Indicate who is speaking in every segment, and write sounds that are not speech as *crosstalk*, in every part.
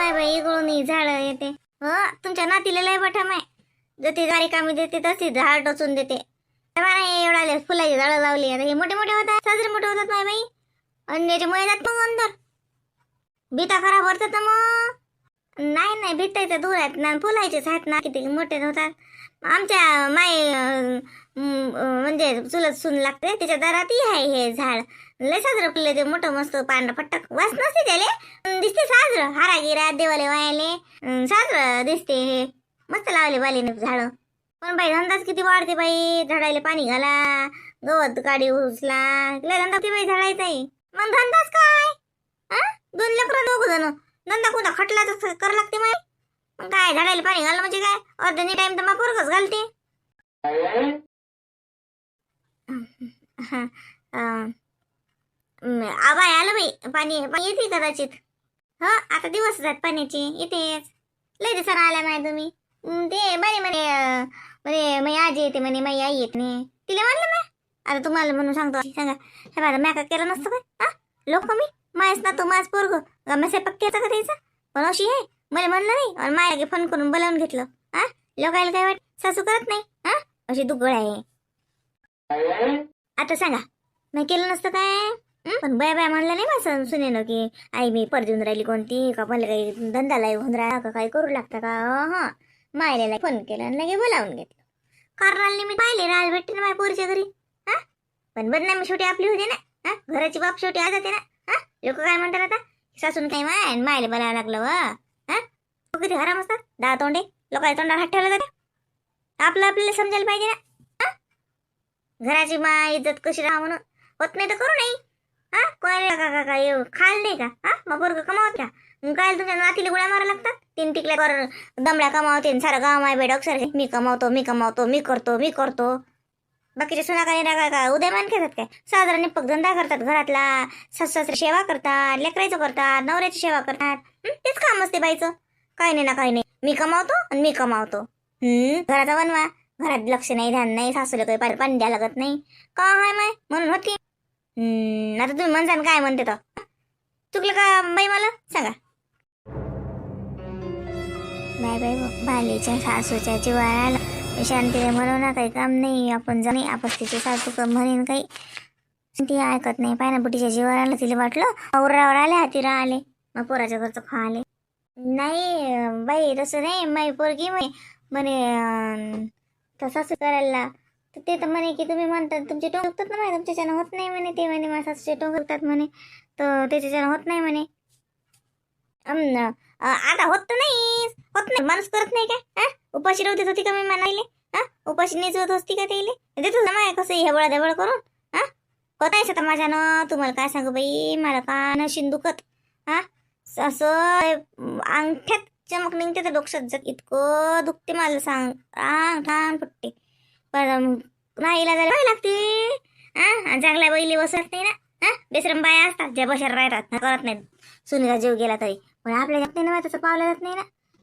Speaker 1: माय बाई इकडून झाड येते. हो? तुमच्या नातीला लय बठा आहे जती गाडी कामी देते तशी झाड टोचून देते. तेव्हा नाही एवढा फुलाची झाडं लावली आता हे मोठे मोठे होतात साजरे मोठे होतात माय बाई. आणि याच्यामुळे जात मग अंदर. बिता खराब होतात ना मग. नाही नाही भीतायचं दूर आहेत ना फुलायचेच आहेत ना किती मोठे होतात. आमच्या माय चुलत सून लागते त्याच्या दारातही आहे हे झाड. लय साजरं फुलले ते मोठं मस्त पांढरं पट्टक वास नसते त्याले. दिसते साजरं. हारागिरा देवाले वायाले. साजरं दिसते हे. मस्त लावले बालीने झाड. पण बाई धंदाच किती वाढते बाई. झाडायला पाणी घाला गवत काढी उचला. लय धंदा किती बाई झाडायचाही मग धंदाच काय? दोन लेकरं दोघ जण. धंदा कोणता खटला तर कर लागते माय मग काय झाडायला पाणी घालणं म्हणजे काय? अर्धनी टाइम तर मग पोरगच घालते. हा, आलं बाई पाणी पाणी येते कदाचित. ह आता दिवस जात पाण्याचे येतेच. लय दिवसानं आल्या माय तुम्ही. ते म्हणे म्हणे म्हणे माझी आजी येते म्हणे माझी आई येत नाही तिला म्हणलं ना आता तुम्हाला म्हणून सांगतो. सांगा. हे माझा मॅका केलं नसतं काय? हा? लोक मी मायच ना तू माझ पोरग गम्मा स्वयंपाक केला का त्याचा? पण अशी आहे. मला म्हणलं नाही. आणि माया फोन करून बोलावून घेतलं. हा? लोकायला काय वाट सासू करत नाही. हा? अशी दुगळ आहे. आता सांगा. नाही केलं नसतं काय? पण बाय बाय म्हणलं नाही माझं सुनेनं की आई मी पर देऊन राहिली कोणती? का मला काही धंदाला होऊन राहिला का? काही करू लागतं का? हा. मायला फोन केला आणि लगे बोलावून घेतलं. कारणाला मी पाहिले राज भेटते ना माझ्या पोरीच्या घरी. हा? पण बदनामी शेवटी आपली होती ना? हा? घराची बाप शेवटी आ जाते ना? हा? लोक काय म्हणतात आता? सासून काय माय आणि मायला बोलावं लागलं व. हा? किती हराम असतात? दहा तोंडे? लोकांच्या तोंडावर हात ठेवला जाते? आपलं आपल्याला समजायला पाहिजे ना? घराची मा इज्जत कशी राहा म्हणून? होत नाही तर करू नाही हा? कोणाला का का काय खाल नाही का? हा? मग पोरग कमावत का मग काय तुमच्या नातीला गोळ्या मारा लागतात? तीन टिकल्या कर दमड्या कमावते आणि सारं गाव माय बेडक सर मी कमावतो मी कमावतो मी करतो मी करतो. बाकीचे सुना काही काय काय उदयमान घेतात काय? साधारण पग धंदा करतात घरातला. सासू सासरे सेवा करतात लेकरायचं करतात नवऱ्याची सेवा करतात. तेच काम असते बाईचं. काही नाही ना काही नाही. मी कमावतो आणि मी कमावतो. हम्म घराचा बनवा घरात लक्ष नाही ध्यान नाही सासूला काही पाणी पाणी द्यायला लागत नाही. का हाय माय? म्हणून होती. हम्म आता तुम्ही म्हणसान काय म्हणते तर चुकलं का बाई मला? सांगा. बाय बाय हो. भालीच्या सासूच्या जीवाला शांतीने म्हणून ना काही काम नाही. आपण जाणे आपण तिचे सासू का म्हणेन काही. ती ऐकत नाही. पाय ना बुटीच्या तिला वाटलं. औरावर आले हाती राहिले. मग पोराच्या घरचं खा आले नाही अं, बाई तसं नाही. माई पोरगी म्हणे म्हणे अं, तसाच करायला. तर ते तर म्हणे की तुम्ही म्हणतात तुमचे टोंग दुखतात ना म्हणे तुमच्याच्यानं होत नाही म्हणे ते म्हणे माझ्या सासूचे टोंग दुखतात म्हणे. तर त्याच्याच्यानं होत नाही म्हणे. आता होत तर नाही होत नाही माणूस करत नाही काय? हा उपाशी राहू देत होती का मी म्हणाले हा उपाशी नेचवत होती का त्याले? देतो ना माय कसं हेबळा देवळ करून हा होत आहे आता माझ्यानं. तुम्हाला काय सांगू बाई मला का नशीन दुखत? हा असं अंगठ्यात चमक निघते तर डोक्यात जग इतकं दुखते मला सांग. आंग ठाण फुटते पण राहिला झालं काय लागते. हा चांगल्या बैली बसत नाही ना. हा बेसरम बाया असतात ज्या बशार राहतात. करत नाहीत. सुनीला जीव गेला तरी. पण आपल्या जात नाही ना तसं पावलं जात नाही ना.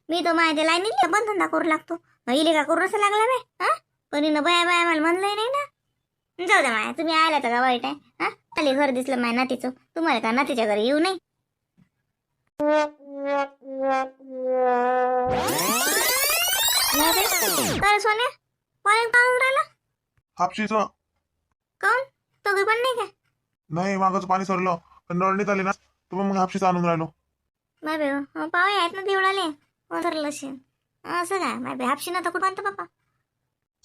Speaker 1: मी तो माझ्या लाईनीला पण धंदा करू लागतो. मग इले का करू असं लागला बाय हा? पण हिनं बाया बाया मला म्हणलंय नाही ना. जाऊ द्या माया तुम्ही आल्या तर का वाईट आहे? हा? खाली घर दिसलं माया नातीचं. तुम्हाला का नातीच्या घरी येऊ नाही तर सोन्या कॉलेज काढून राहिला.
Speaker 2: हापशीचं.
Speaker 1: काऊन? तो पण नाही का
Speaker 2: नाही मागचं पाणी सरलं पण नळणीत आली ना तर मग हापशीचं आणून राहिलो.
Speaker 1: माय बे पावे आहेत ना तेवढाले ठरलं असेल. असं काय? माय बे हापशी ना तर कुठं आणतं बापा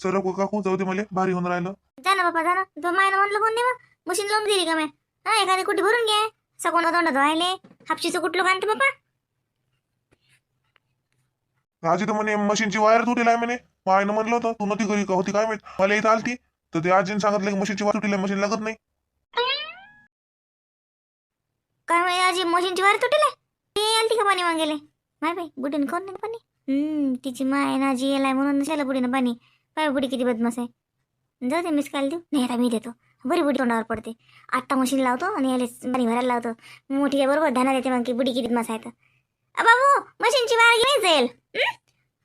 Speaker 2: सर काकू जाऊ दे मला भारी होऊन राहिलं.
Speaker 1: जा ना बापा जा ना. तो मायनं म्हणलं कोण दे मग? मशीन लावून दिली का मी हा एखादी कुठे भरून घे. सगळं तोंड धुवायले. हापशीचं कुठलं आणतं बापा?
Speaker 2: आजी तर म्हणे मशीनची वायर तुटेल आहे म्हणे. मायनं म्हणलं होतं तू नव्हती घरी का होती काय माहीत? मला इथं आलती. तर ते आजीने सांगितलं की मशीनची वायर तुटेल मशीन लागत नाही.
Speaker 1: काय माहिती आजी मशीनची वार तुटेल? ते आलती का पाणी मागेले? माय बाई बुडीनं कोण नाही पाणी. हम्म तिची माय ना आजी येलाय म्हणून नशाला बुडीनं पाणी. पाय बुडी किती बदमास आहे. जाऊ दे मिस काल देऊ. नाही आता मी देतो. बरी बुडी तोंडावर पडते. आत्ता मशीन लावतो आणि याला पाणी भरायला लावतो. मोठी आहे बरोबर ध्यानात येते मग की बुडी किती मसायचं. अ बाबू मशीनची वार घेऊन जाईल.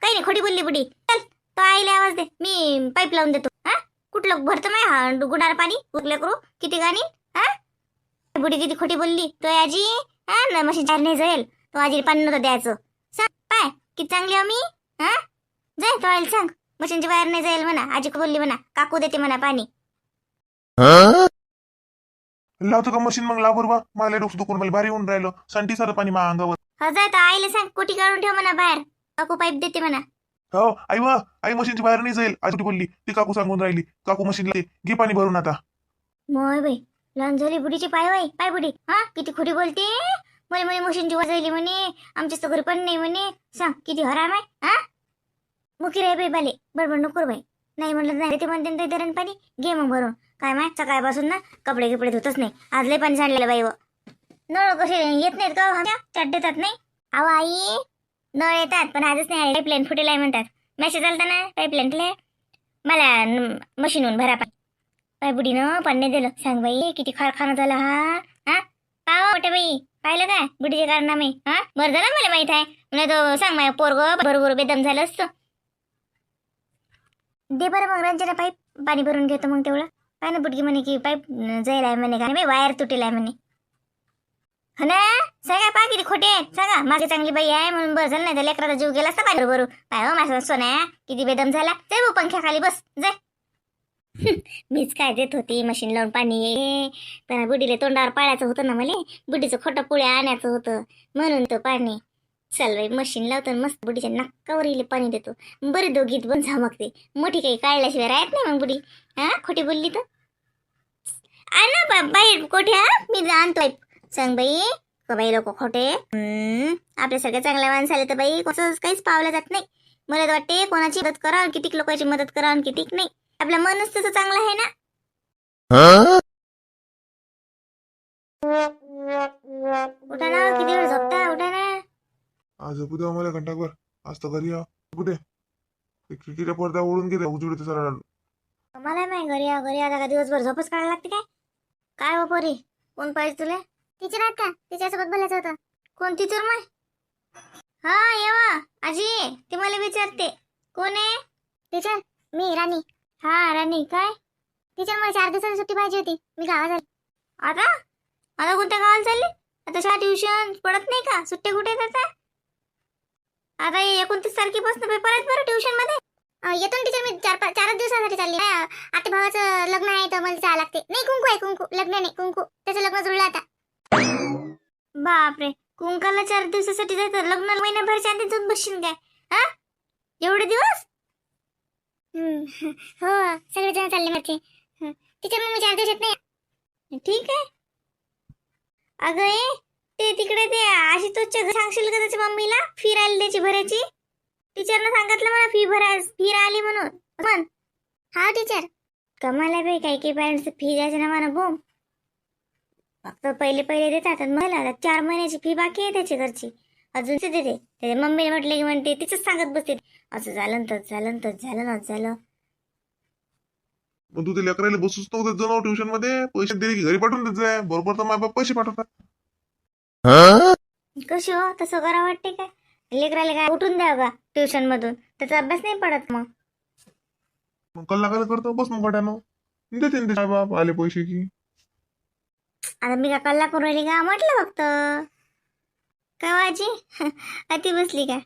Speaker 1: काही नाही खोटी बोलली बुडी चल तो आईला आवाज दे. मी पाईप लावून देतो. हा? कुठलं भरतं माय? हा गुणार पाणी उरले करू. किती गाणी? हा? बुडी किती खोटी बोलली. तो आजी. हा ना मशीन चार नाही जाईल. तो आजी पाणी नव्हतं द्यायचं. सांग पाय किती चांगली हो मी? हा? जाय तो आईला सांग. मशीनची वायर नाही जाईल म्हणा. आजी बोलली म्हणा काकू देते म्हणा पाणी.
Speaker 2: लावतो का मशीन मग लाव बरोबर मला डोकं दुखून मला भारी होऊन राहिलं. संटी सारं पाणी मा अंगावर
Speaker 1: हा जाय तर आईला सांग कोटी काढून ठेव म्हणा बाहेर. काकू पाईप देते म्हणा.
Speaker 2: हो आई वा आई मशीनची बाहेर नाही जाईल. आजी बोलली ती काकू सांगून राहिली. काकू मशीन घे पाणी भरून आता.
Speaker 1: मोय बाई लहान झाली बुडीची पाय बाई पाय बुडी हा किती खोटी बोलते? म्हणे म्हणे मशीनची वाजवली म्हणे आमच्या घरी पण नाही म्हणे. सांग किती हराम आहे हा? मुखी रे बाई बाले बडबड नको बाई. नाही म्हणलं नाही ते म्हणते धरण पाणी घे मग भरून. काय माय सकाळपासून ना कपडे गिपडे धुतच नाही. आज लय पाणी सांडलेलं बाई व. नळ कसे येत नाहीत का आमच्या? चट देतात नाही. अहो आई नळ येतात पण आजच नाही पाईपलाईन फुटेल आहे म्हणतात. मेसेज आलता ना पाईपलाईन मला मशीनहून भरा पाणी पाय बुडीनं पण नाही दिलं. सांग बाई किती खारखाना झाला हा? हा? पाव हो मोठ्या बाई. पाहिलं काय बुडीचे कारण आम्ही हा? बरं झालं मला माहीत आहे. नाही तो सांग माझ्या पोरग बरोबर बेदम झालं असतं. दे बरं मग रंजना पाईप पाणी भरून घेतो मग तेवढं. काय ना म्हणे की पाईप जाईल आहे म्हणे काय वायर तुटेल आहे म्हणे. हो ना? सगळ्या पा किती खोटे आहेत. सगळा माझी चांगली बाई आहे म्हणून बरं झालं नाही तर लेकराचा जीव गेला असता पाहिजे बरोबर पाय हो माझा सोन्या किती बेदम झाला. जाय भाऊ पंख्याखाली बस जाय *laughs* मीच काय देत होती मशीन लावून पाणी पण बुडीला तोंडावर पाळायचं होतं ना मला बुडीचं खोटं पोळ्या आणायचं होतं. म्हणून तो पाणी चल बाई मशीन लावतो मस्त बुडीच्या नाकावर इले पाणी देतो. बरे दोघीत पण झमकते. मोठी काही काढल्याशिवाय राहत नाही मग बुडी. हा? खोटी बोलली तर? आणा बा बाई कोठ्या मी आणतोय सांग बाई का बाई लोक खोटे. आपल्या आपल्यासारख्या चांगल्या माणसाला तर बाई कसं काहीच पावलं जात नाही. मला तर वाटते कोणाची मदत करा कितीक लोकांची मदत करा आणि कितीक नाही. आपला मनच तसं चांगला आहे ना? उठा ना किती वेळ झोपता? उठा ना.
Speaker 2: आज झोपू द्या मला घंटाभर. आज तर घरी या. झोपू दे. ते खिडकीच्या पडदा ओढून गेले उजवडे सर
Speaker 1: मला नाही घरी या घरी आता का दिवसभर झोपच काढायला लागते काय? काय हो पोरी? कोण पाहिजे तुला? टीचर आहेत का? तिच्यासोबत बोलायचं होतं. कोण टीचर मग? हा येवा आजी ती मला विचारते. कोण आहे? टीचर मी राणी. हा राणी. काय? टीचर मला चार दिवसाची सुट्टी पाहिजे होती. मी गावात आली. आता? आता कोणत्या गावाला चालली? आता शाळा ट्युशन पडत नाही का? सुट्ट्या कुठे येतात आता एकोणतीस तारखेपासून पेपर आहेत बरं ट्युशनमध्ये. येतो टीचर मी चार पाच चारच दिवसासाठी चालली. आता भावाचं लग्न आहे तर मला जावं लागते. नाही कुंकू आहे कुंकू. लग्न नाही कुंकू. त्याचं लग्न जुळलं आता. बापरे. कुंकाला चार दिवसासाठी जायचं लग्न महिन्याभरच्या आधी जाऊन बसशील काय? हा? एवढे दिवस? हो सगळे जण चालले माझे टीचर मग मी चार दिवसात नाही. ठीक आहे. अगं ते तिकडे ते आशितोषच्या घर सांगशील का त्याच्या मम्मीला? फी राहिली त्याची भरायची? टीचरनं सांगितलं मला फी भराय फी राहिली म्हणून. म्हण हा टीचर कमाला बाई काही काही पॅरेंट्स फी द्यायच्या ना म्हणा बोम फक्त पहिले पहिले देतात आणि मला आता चार महिन्याची फी बाकी आहे त्याची घरची. अजून ते देते त्याच्या मम्मीने म्हटले की म्हणते तिचंच सांगत बसते. असं झालं तर झालं तर झालं ना झालं.
Speaker 2: मग तू ते लेकरायला बसूच नव्हतं जाऊ ट्युशनमध्ये? पैसे दिले की घरी पाठवून देत जाय. बरोबर तर माझ्या पैसे पाठवतात.
Speaker 1: कशी हो? तसं करा वाटते काय? लेकराला काय उठून द्यावं का ट्युशन मधून. त्याचा अभ्यास नाही पडत मग.
Speaker 2: मग कल्ला करतो बस मग देते ना ते साहेब बाप आले पैसे की.
Speaker 1: आता मी का कल्ला राहिली का? म्हटलं फक्त. का वाजी *laughs* अति बसली का?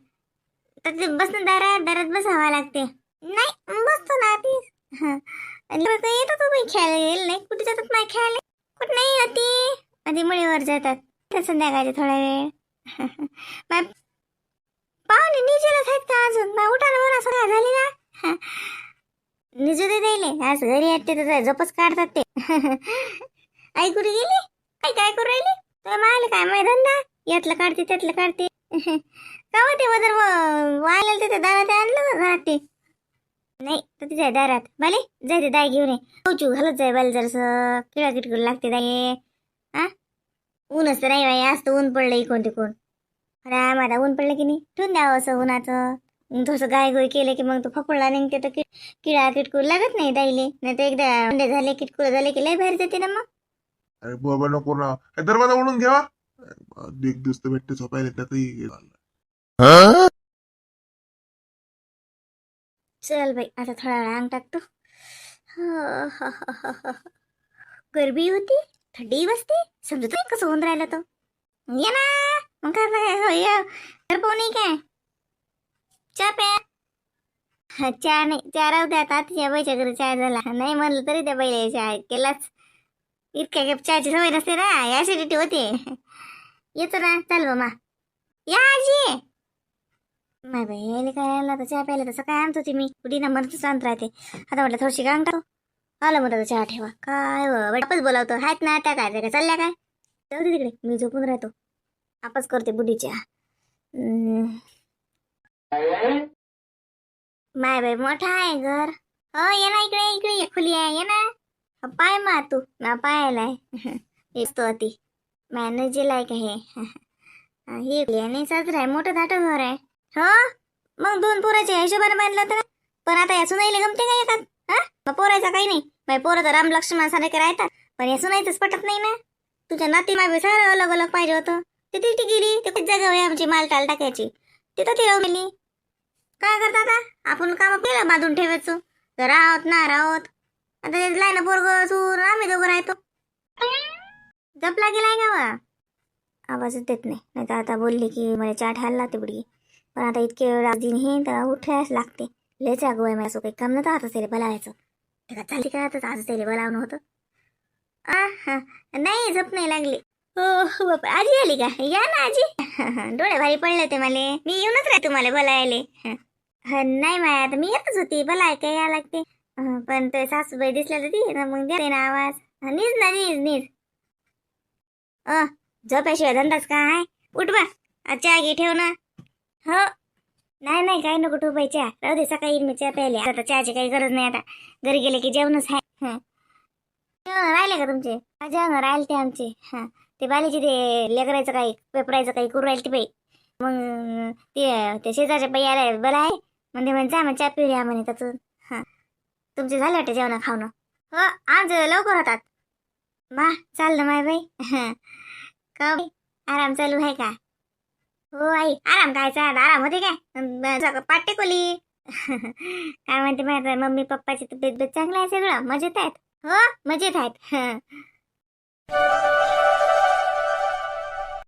Speaker 1: तर ते बसणं दारात दारात बसावा लागते. नाही बसतो ना ती येतात तुम्ही खेळायला नाही कुठे जातात नाही खेळायला? कुठे नाही अति. आधी मुळीवर जातात. तर संध्याकाळचे थोडा वेळ मग पाहुणे निजेलाच आहेत का अजून मग उठायला बरं असं झाली ना निजू दे दिले आज घरी येते तर झोपच काढतात ते आई कुठे गेली आई काय करू राहिली तर मायला काय माय धंदा यातलं काढते त्यातलं काढते का ते वदर वायला ते दारात आणलं घरात ते नाही तर तिच्या दारात बाले जाय ते दाय घेऊन ये चू घालत जाय बाल जरसं किडा किटकूड लागते दाय हा ऊनच तर नाही बाई आज तर ऊन पडलं इकोण तिकोण राम आता ऊन पडलं की नाही? ठेवून द्यावं असं उन्हाचं. थोडंसं गाय गोय केलं की मग तो फपडला निघते तर कि किडा किटकूड लागत नाही दाईले. नाही तर एकदा अंडे झाले किटकूड झाले की लय बाहेर जाते ना मग.
Speaker 2: अरे बाबा नको ना. हे दरवाजा ओढून घ्यावा एक दिवस तर भेटते झोपायला
Speaker 1: चल बाई आता थोडा वेळ अंग टाकतो. गरबी होती? थंडी बसते? समजत नाही कसं होऊन राहिलं तो? ये ना. मग काय काय पाहू नाही काय? चहा प्या. हा, चहा नाही. चहा राहू द्या आता. तिच्या बाईच्या घरी चहा झाला. नाही म्हणलं तरी त्या बाईला चहा केलाच. इतक्या काय चहाची सवय नसते ना. ऍसिडिटी होते. येतो ना. चल बामा या आजी. नाही बाई यायला काय? आला तर चहा प्यायला तसं काय आणतो तुम्ही मी. ना नंबरच आणत राहते. आता म्हटलं थोडीशी गांग टाकू. आलं मग चहा ठेवा. काय आपच बोलावतो. आहेत ना त्या काय त्या काय चालल्या काय? जाऊ दे तिकडे मी झोपून राहतो. आपच करते बुढीच्या चहा. माय बाई मोठा आहे घर. हो ये ना इकडे इकडे ये आहे ये ना. पाय मा तू. ना पायालाय *laughs* येतो अति. मॅनेजर आहे. *laughs* का हे नाही हे साजरा आहे. मोठं धाटं घर आहे. हो? मग दोन पोराच्या हिशोबाने बांधलं होतं का पण आता या नाही गमते का येतात हा? मग पोरायचा काही नाही. मग पोरं तर राम लक्ष्मण सारखे राहतात. पण हे सुनायचंच पटत नाही ना. तुझ्या नाती मागे सारं अलग अलग पाहिजे होतं. ते तिथे गेली ते खूप जागा आमची माल टाल टाकायची. तिथं ती गेली काय करता आता? आपण काम केलं बांधून ठेवायचो. जर राहत ना राहत. आता लाय ना पोरग सूर आम्ही दोघं राहतो. जपला गेलाय का वा? आवाजच देत नाही. नाही तर आता बोलली की मला चाट हायला तेवढी पण आता इतके वेळ दिन हे तर उठायच लागते. लेच अगो आहे मला काही काम नव्हतं आता त्याला बोलावायचं ते का चालते का आता आज त्याला बोलावणं होतं आ हा नाही झोप नाही लागली हो बापा आजी आली का या ना आजी डोळे भारी पडले ते मला मी येऊनच राहते तुम्हाला बोलायले नाही माया आता मी येतच होती बोलाय काय या लागते पण ते सासूबाई दिसल्या तर ती ना मग द्या ना आवाज हं, नीज ना नीज नीज अ झोपाशिवाय धंदाच काय उठ बा चहा घे ठेव ना हो नाही नाही काही नको ठेवू बाई चहा राहू दे सकाळी येईन मी चहा प्यायली. आता चहाची काही गरज नाही आता. घरी गेले की जेवणच आहे. हं. जेवण राहिले का तुमचे? हा, जेवण राहिले ते आमचे. हा. ते बालीचे ते लेकरायचं काही पेपरायचं काही करू राहील ते बाई. मग ते ते शेजारच्या बाई आल्या बरं आहे. म्हणजे म्हणजे जा मग चहा पिऊया म्हणे त्यातून हां. तुमचे झाले वाटते जेवण खावणं? हो आज लवकर होतात. मा चाललं माय बाई. हं. का बाई? आराम चालू आहे का? हो आई आराम खायचा आराम होते काय? अन पाठ टेकवली. *laughs* काय म्हणते माहिती मम्मी पप्पाची तब्येत बीत चांगलं आहे सगळं? मजेत आहेत. हो मजेत आहेत. *laughs*